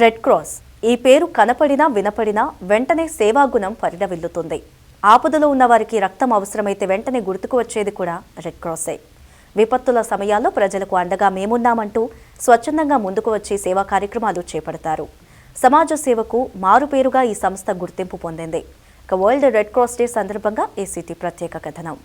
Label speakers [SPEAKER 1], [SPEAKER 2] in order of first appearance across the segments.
[SPEAKER 1] Red cross. ఈ పేరు కనపడినా వినపడినా వెంటనే సేవాగుణం పరిడవిల్లుతుంది. ఆపదలో ఉన్న వారికి రక్తం అవసరమైతే వెంటనే గుర్తుకు వచ్చేది కూడా రెడ్ క్రాసే. విపత్తుల సమయాల్లో ప్రజలకు అండగా మేమున్నామంటూ స్వచ్ఛందంగా ముందుకు వచ్చి సేవా కార్యక్రమాలు చేపడతారు. సమాజ సేవకు మారుపేరుగా ఈ సంస్థ గుర్తింపు పొందింది. ఇక వరల్డ్ రెడ్ క్రాస్ డే సందర్భంగా ఏసీటీ ప్రత్యేక కథనం.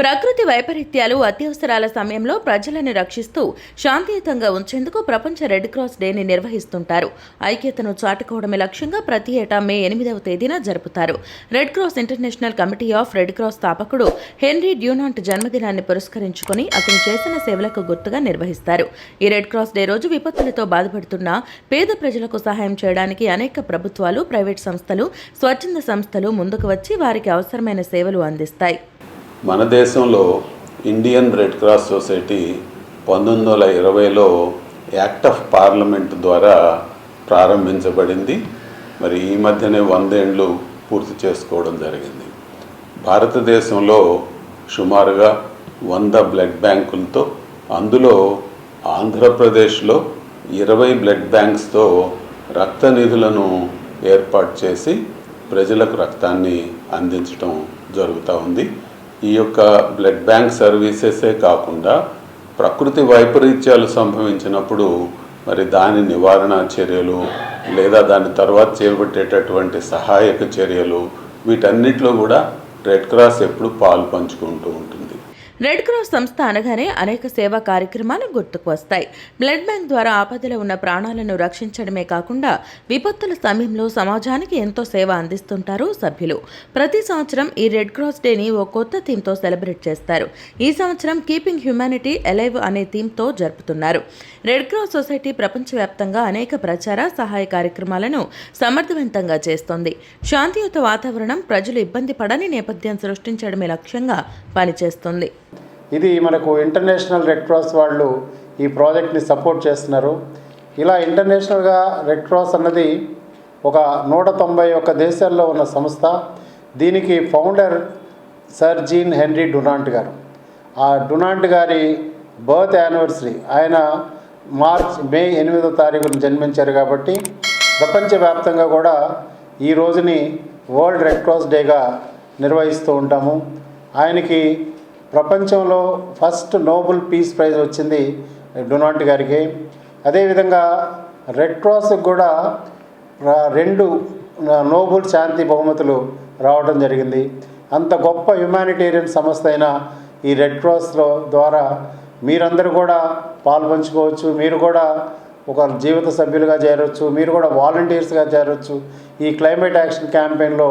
[SPEAKER 2] ప్రకృతి వైపరీత్యాలు అత్యవసరాల సమయంలో ప్రజలను రక్షిస్తూ శాంతియుతంగా ఉంచేందుకు ప్రపంచ రెడ్ క్రాస్ డేని నిర్వహిస్తుంటారు. ఐక్యతను చాటుకోవడమే లక్ష్యంగా ప్రతి ఏటా మే ఎనిమిదవ తేదీన జరుపుతారు. Red cross international committee of red cross స్థాపకుడు హెన్రీ డ్యూనాంట్ జన్మదినాన్ని పురస్కరించుకొని అతను చేసిన సేవలకు గుర్తుగా నిర్వహిస్తారు. ఈ రెడ్ క్రాస్ డే రోజు విపత్తులతో బాధపడుతున్న పేద ప్రజలకు సహాయం చేయడానికి అనేక ప్రభుత్వాలు ప్రైవేట్ సంస్థలు స్వచ్ఛంద సంస్థలు ముందుకు వచ్చి వారికి అవసరమైన సేవలు అందిస్తాయి.
[SPEAKER 3] మన దేశంలో ఇండియన్ రెడ్ క్రాస్ సొసైటీ పంతొమ్మిది వందల ఇరవైలో యాక్ట్ ఆఫ్ పార్లమెంట్ ద్వారా ప్రారంభించబడింది. మరి ఈ మధ్యనే వందేండ్లు పూర్తి చేసుకోవడం జరిగింది. భారతదేశంలో సుమారుగా వంద బ్లడ్ బ్యాంకులతో అందులో ఆంధ్రప్రదేశ్లో ఇరవై బ్లడ్ బ్యాంక్స్తో రక్త నిధులను ఏర్పాటు చేసి ప్రజలకు రక్తాన్ని అందించడం జరుగుతూ ఉంది. ఈ యొక్క బ్లడ్ బ్యాంక్ సర్వీసెసే కాకుండా ప్రకృతి వైపరీత్యాలు సంభవించినప్పుడు మరి దాని నివారణ చర్యలు లేదా దాని తర్వాత చేపట్టేటటువంటి సహాయక చర్యలు వీటన్నిటిలో కూడా రెడ్ క్రాస్ ఎప్పుడు పాలు పంచుకుంటూ ఉంటుంది.
[SPEAKER 2] రెడ్ క్రాస్ సంస్థ అనగానే అనేక సేవా కార్యక్రమాలు గుర్తుకు వస్తాయి. బ్లడ్ బ్యాంక్ ద్వారా ఆపదలో ఉన్న ప్రాణాలను రక్షించడమే కాకుండా విపత్తుల సమయంలో సమాజానికి ఎంతో సేవ అందిస్తుంటారు సభ్యులు. ప్రతి సంవత్సరం ఈ రెడ్ క్రాస్ డేని ఓ కొత్త థీమ్తో సెలబ్రేట్ చేస్తారు. ఈ సంవత్సరం కీపింగ్ హ్యుమానిటీ ఎలైవ్ అనే థీమ్తో జరుపుతున్నారు. రెడ్ క్రాస్ సొసైటీ ప్రపంచవ్యాప్తంగా అనేక ప్రచార సహాయ కార్యక్రమాలను సమర్థవంతంగా చేస్తోంది. శాంతియుత వాతావరణం ప్రజలు ఇబ్బంది పడని నేపథ్యం సృష్టించడమే లక్ష్యంగా పనిచేస్తుంది.
[SPEAKER 4] ఇది మనకు ఇంటర్నేషనల్ రెడ్ క్రాస్ వాళ్ళు ఈ ప్రాజెక్ట్ని సపోర్ట్ చేస్తున్నారు. ఇలా ఇంటర్నేషనల్గా రెడ్ క్రాస్ అన్నది ఒక నూట తొంభై ఒక్క దేశాల్లో ఉన్న సంస్థ. దీనికి founder sir Jean Henry Dunant గారు. ఆ డునాంట్ గారి బర్త్ యానివర్సరీ ఆయన మార్చ్ మే ఎనిమిదో తారీఖున జన్మించారు కాబట్టి ప్రపంచవ్యాప్తంగా కూడా ఈ రోజుని వరల్డ్ రెడ్ క్రాస్ డేగా నిర్వహిస్తూ ఉంటాము. ఆయనకి ప్రపంచంలో ఫస్ట్ నోబెల్ పీస్ ప్రైజ్ వచ్చింది డొనాల్డ్ గారికి. అదేవిధంగా రెడ్ క్రాస్కి కూడా రెండు నోబెల్ శాంతి బహుమతులు రావడం జరిగింది. అంత గొప్ప హ్యుమానిటేరియన్ సంస్థ అయిన ఈ రెడ్ క్రాస్లో ద్వారా మీరందరూ కూడా పాల్పంచుకోవచ్చు. మీరు కూడా ఒక జీవిత సభ్యులుగా చేరవచ్చు మీరు కూడా వాలంటీర్స్గా చేరవచ్చు ఈ క్లైమేట్ యాక్షన్ క్యాంపెయిన్లో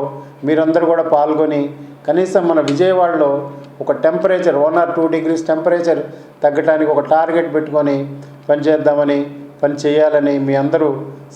[SPEAKER 4] మీరందరూ కూడా పాల్గొని కనీసం మన విజయవాడలో ఒక temperature one or two degrees temperature తగ్గడానికి ఒక టార్గెట్ పెట్టుకొని పనిచేద్దామని పని చేయాలని మీ అందరూ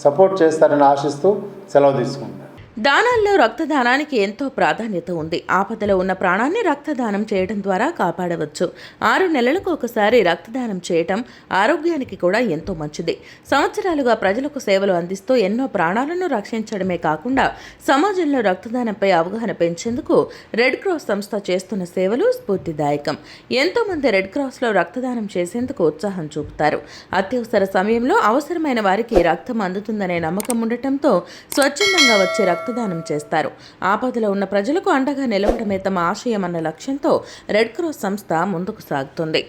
[SPEAKER 4] సపోర్ట్ చేస్తారని ఆశిస్తూ సెలవు తీసుకుంటాను
[SPEAKER 2] దానాల్లో రక్తదానానికి ఎంతో ప్రాధాన్యత ఉంది. ఆపదలో ఉన్న ప్రాణాన్ని రక్తదానం చేయడం ద్వారా కాపాడవచ్చు. ఆరు నెలలకు ఒకసారి రక్తదానం చేయటం ఆరోగ్యానికి కూడా ఎంతో మంచిది. సంవత్సరాలుగా ప్రజలకు సేవలు అందిస్తూ ఎన్నో ప్రాణాలను రక్షించడమే కాకుండా సమాజంలో రక్తదానంపై అవగాహన పెంచేందుకు రెడ్ క్రాస్ సంస్థ చేస్తున్న సేవలు స్ఫూర్తిదాయకం. ఎంతోమంది రెడ్ క్రాస్లో రక్తదానం చేసేందుకు ఉత్సాహం చూపుతారు. అత్యవసర సమయంలో అవసరమైన వారికి రక్తం అందుతుందనే నమ్మకం ఉండటంతో స్వచ్ఛందంగా వచ్చే రక్త రక్తదానం చేస్తారు. ఆపదలో ఉన్న ప్రజలకు అండగా నిలవడమే తమ ఆశయం అన్న లక్ష్యంతో రెడ్ క్రాస్ సంస్థ ముందుకు సాగుతుంది.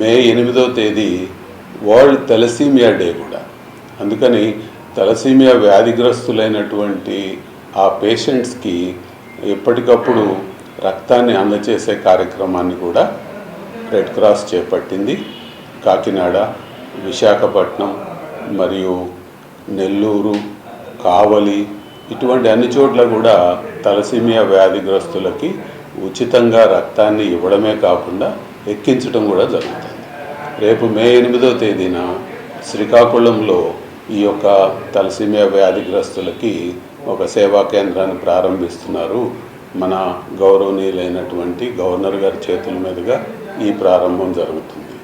[SPEAKER 3] మే ఎనిమిదో తేదీ వరల్డ్ తెలసీమియా డే కూడా. అందుకని తెలసీమియా వ్యాధిగ్రస్తులైనటువంటి ఆ పేషెంట్స్కి ఎప్పటికప్పుడు రక్తాన్ని అందచేసే కార్యక్రమాన్ని కూడా రెడ్ క్రాస్ చేపట్టింది. కాకినాడ విశాఖపట్నం మరియు నెల్లూరు కావలి ఇటువంటి అన్ని చోట్ల కూడా తలసీమియా వ్యాధిగ్రస్తులకి ఉచితంగా రక్తాన్ని ఇవ్వడమే కాకుండా ఎక్కించడం కూడా జరుగుతుంది. రేపు మే ఎనిమిదో తేదీన శ్రీకాకుళంలో ఈ యొక్క తలసీమియా వ్యాధిగ్రస్తులకి ఒక సేవా కేంద్రాన్ని ప్రారంభిస్తున్నారు. మన గౌరవనీయులైనటువంటి గవర్నర్ గారి చేతుల మీదుగా ఈ ప్రారంభం జరుగుతుంది.